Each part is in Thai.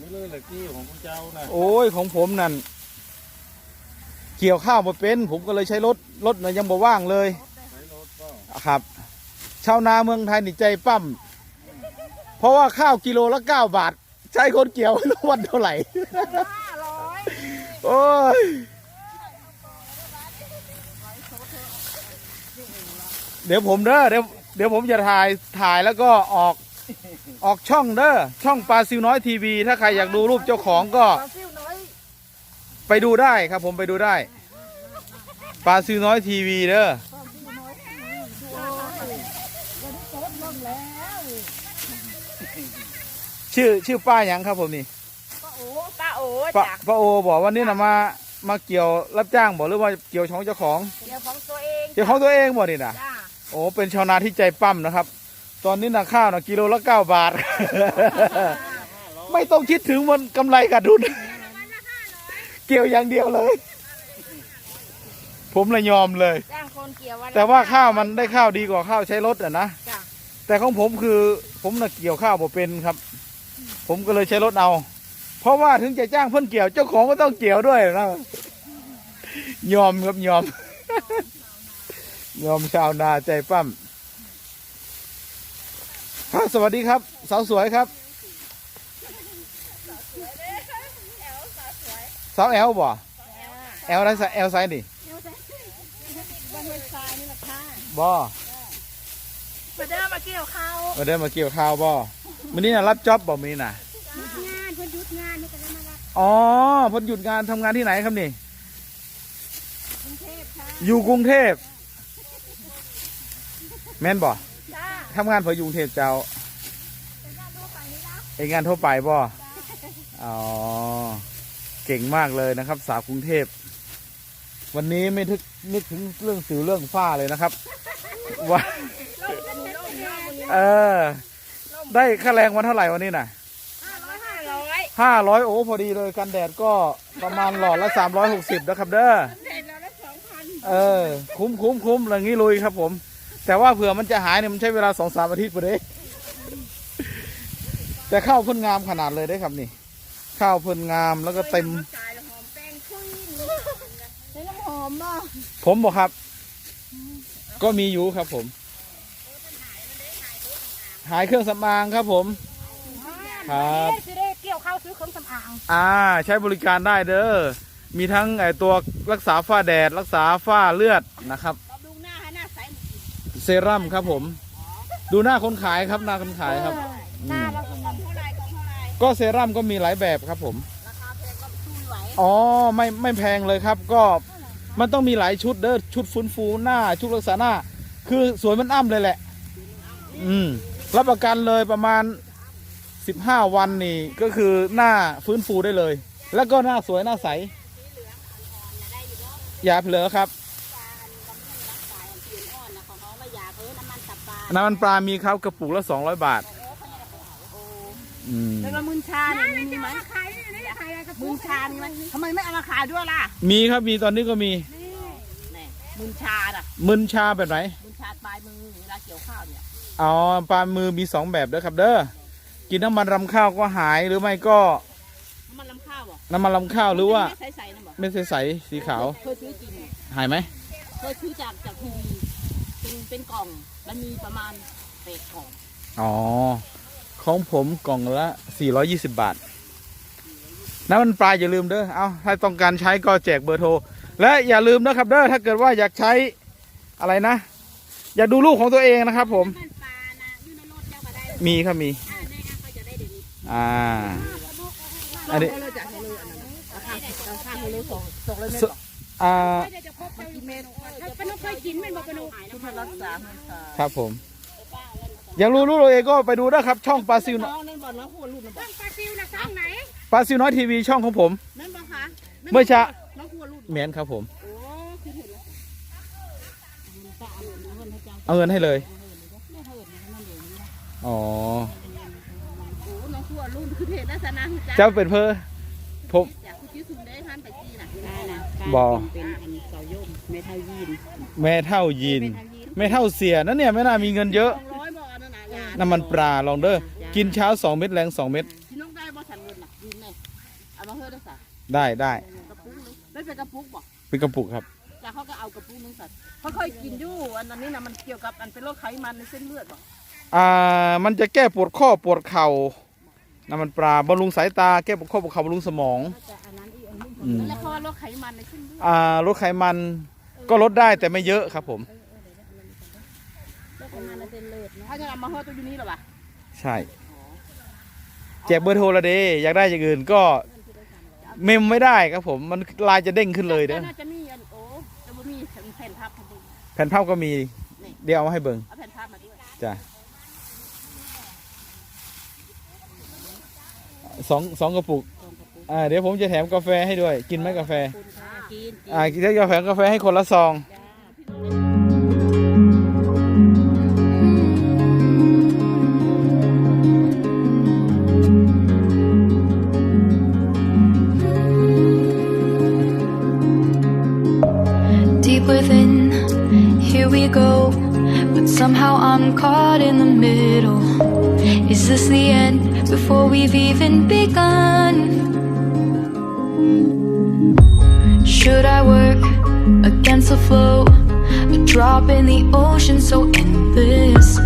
นี่เลยแหละที่ของคุณเจ้านะโอ้ยของผมนั่นเกี่ยวข้าวมาเป็น ผมก็เลยใช้รถรถน่ะยังบ่ว่างเลยใช้รถก็ครับชาวนาเมืองไทยนี่ใจปั้มเพราะว่าข้าวกิโลละเก้าบาท ใช้คนเกี่ยวไม่รู้วันเท่าไหร่ ห้าร้อยโอ้ยเดี๋ยวผมเด้อเดี๋ยวเดี๋ยวผมจะถ่ายถ่ายแล้วก็ออก ออกช่องเด้อช่องปลาซิวน้อยทีวีถ้าใครอยากดูรูปเจ้าของก็ ปลาซิวน้อยไปดูได้ครับผมไปดูได้ปลาซิวน้อยทีวีเด้อปลาซิวน้อยดูวันนี้โต๊ดลงแล้วชื่อชื่อป้าหยังครับผมนี่ป้าโอ้ป้าโอ้ป้าจ้ะป้าโอบอกว่านี่นะมามาเกี่ยวรับจ้างบอกหรือว่าเกี่ยวของเจ้าของ เดี๋ยวของตัวเองเกี่ยวของตัวเองบ่นี่นะจ้าโอ้เป็นชาวนาที่ใจปั้มนะครับ ตอนนี้นะข้าวนะกิโลละเก้าบาท ไม่ต้องคิดถึงมันกำไรขาดทุน เกี่ยวอย่างเดียวเลย ผมเลยยอมเลย จ้างคนเกี่ยววันละแต่ว่าข้าวมันได้ข้าวดีกว่าข้าวใช้รถอะนะ จ้ะแต่ของผมคือผมน่ะเกี่ยวข้าวบ่เป็นครับ ผมก็เลยใช้รถเอา เพราะว่าถึงจะจ้างเพื่อนเกี่ยวเจ้าของก็ต้องเกี่ยวด้วยนะยอมครับยอม ยอมชาวนาใจปั้มครับ สวัสดีครับสาวสวยครับสาวแอลบ่แอลอะไรแอลไซน์นี่บ้านห้วยทรายนี่แหละค่ะบ่มาเดินมาเกี่ยวข้าวมาเดินมาเกี่ยวข้าวบ่มันนี้นะรับจ็อบบ่มีน่ะหยุดงานเพิ่นหยุดงานนี่ก็เลยมารับอ๋อเพนหยุดงานทำงานที่ไหนครับนี่กรุงเทพค่ะอยู่กรุงเทพแม่นบ่จ้า ทำงานเพื่ออยู่กรุงเทพเจ้าเป็นญาติทั่วไปนี่นะเองงานทั่วไปบ่อ๋อเก่งมากเลยนะครับ สาวกรุงเทพ วันนี้ไม่ทึกนึกถึงเรื่องสิวเรื่องฝ้าเลยนะครับว่าเออ ได้ค่าแรงวันเท่าไหร่วันนี้น่ะห้าร้อยห้าร้อยห้าร้อยโอ้พอดีเลยกันแดดก็ประมาณหลอดละสามร้อยหกสิบนะครับเด้อเห็นแล้วละสองพันเออ คุ้มคุ้มคุ้มอย่างนี้ลุยครับผม แต่ว่าเผื่อมันจะหายเนี่ยมันใช้เวลาสองสามอาทิตย์ไปเลยแต่ข้าวเพิ่นงามขนาดเลยได้ครับนี่ ข้าวเพิ่นงามแล้วก็เต็ม จ่ายแล้วหอมแป้งคุยใช้น้ำหอมเนาะผมบอกครับ ก็มีอยู่ครับผม หายเครื่องสำอางครับผม ครับจะได้เกี่ยวข้าวซื้อเครื่องสำอางอ่า ใช้บริการได้เด้อ มีทั้งไอตัวรักษาฝ้าแดด รักษาฝ้าเลือดนะครับ เซรั่มครับผม ดูหน้าคนขายครับหน้าคนขายครับ หน้าเราเป็นเท่าไรของเท่าไรก็เซรั่มก็มีหลายแบบครับผมราคาแพงก็สู้ไม่ไหวอ๋อไม่ไม่แพงเลยครับ ก็มันต้องมีหลายชุดเด้อชุดฟื้นฟูหน้าชุดรักษาหน้า คือสวยมันอ้ำเลยแหละ อืมรับประกันเลยประมาณ 15 วันนี่ ก็คือหน้าฟื้นฟูได้เลย แล้วก็หน้าสวยหน้าใส อย่าเผลอครับ น้ำมันปลามีครับกระปุกละ200บาทอืมแล้วก็มุนชาเนี่ยมีไหมมุนชามีไหมทำไมไม่เอามาขายด้วยล่ะมีครับมีตอนนี้ก็มีนี่มุนชาอะมึนชาแบบไหนมุนชาปลายมือเวลาเกี่ยวข้าวเนี่ยอ๋อปลามือมีสองแบบเด้อครับเด้อกินน้ำมันรำข้าวก็หายหรือไม่ก็น้ำมันลำข้าวอะน้ำมันรำข้าวหรือว่าใสๆนะบอกเม็ดใสๆสีขาว เคยซื้อกินเนี่ยหายไหม เคยซื้อจากจากทีวีเป็นเป็นกล่อง มันมีประมาณเศษกล่องอ๋อ ของผมกล่องละ 420 บาทน้ำมันปลาอย่าลืมเด้อ เอาถ้าต้องการใช้ก็แจกเบอร์โทร และอย่าลืมนะครับเด้อ ถ้าเกิดว่าอยากใช้อะไรนะ อยากดูลูกของตัวเองนะครับผม มันปลานะอยู่ในรถเจ้าก็ได้มีครับมี อ่าในอะเขาจะได้เดี๋ยวนี้อ่า อันนี้ เราจะให้เลยอันนั้นราคาราคาให้เลยสองสองเลยสอ่าไม่ได้จะพบไปกิ นเมนูถ้าปนุเคยกินเป็นบ่ปนุทุกคนรักษามันค่ะครับผม อยากรู้ลูกตัวเองก็ไปดูนะครับ ช่องปลาซิวน้องนั่นบอกน้องหัวรุ่นนะบอกปลาซิวนะช่องไหนปลาซิวน้อยทีวีช่องของผมนั่นบอกคะเมื่อเช้าน้องหัวรุ่นแมนครับผมโอ้คือเห็นแล้วป้าเอาเงินให้เจ้าเอาเงินให้เลยไม่เหินนั่นเองนะอ๋อโอ้น้องหัวรุ่นคือเห็นลักษณะคือเจ้าเป็นเพอผม จากคุณชื่อสุนได้ท่านไปจีน่ะได้นะบ่ เป็นอันเสาโยมเมทัลยีนแม่เท่ายีน ไม่เท่าเสียนั่นเนี่ยไม่น่ามีเงินเยอะสองร้อยบ่อนั่นน่ะยาน้ำมันปลาลองเด้อกินเช้า2เม็ดแรง2เม็ดที่น้องได้บ่สันเงินน่ะนะยืนแน่เอามาเฮ้ได้สักได้ได้กระปุกนึงไม่เป็นกระปุกบอกเป็นกระปุกครับ แล้วเขาก็เอากระปุกนึงสัตว์เขาเคยกินอยู่อันนี้นะมันเกี่ยวกับอันเป็นโรคไขมันในเส้นเลือดบอกอ่ามันจะแก้ปวดข้อปวดเข่าน้ำมันปลาบำรุงสายตาแก้ปวดข้อปวดเข่าบำรุงสมอง แต่อันนั้น อีกอันนึงอืมแล้วเขาว่าโรคไขมันในเส้นเลือดอ่าลดไขมันก็ลดได้แต่ไม่เยอะครับผมโรคไขมันในเส้นเลือดถ้าจะเอามาเฮ้ตัวอยู่นี่หรอวะใช่ แจกเบอร์โทรละเดอยากได้อย่างอื่นก็เมมไม่ได้ครับผม มันไลายจะเด้งขึ้นเลยเด้อน่าจะมีอันโอ้จะบ่มีแผ่นพับมาดูแผ่นภาพก็มี เดี๋ยวเอามาให้เบิ่งเอาแผ่นพับมาด้วยจ้ะสองสองกระปุกก องกระปุกอ่าเดี๋ยวผมจะแถมกาแฟให้ด้วย กินไหมกาแฟคุณค่ะกินกินอ่าเดี๋ยวจะแถมกาแฟให้คนละซองจ้า deep within. Here we go, but somehow I'm caught in the middle. Is this the end before we've even begun? Should I work against the flow? A drop in the ocean so endless.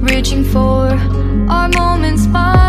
Reaching for our moments just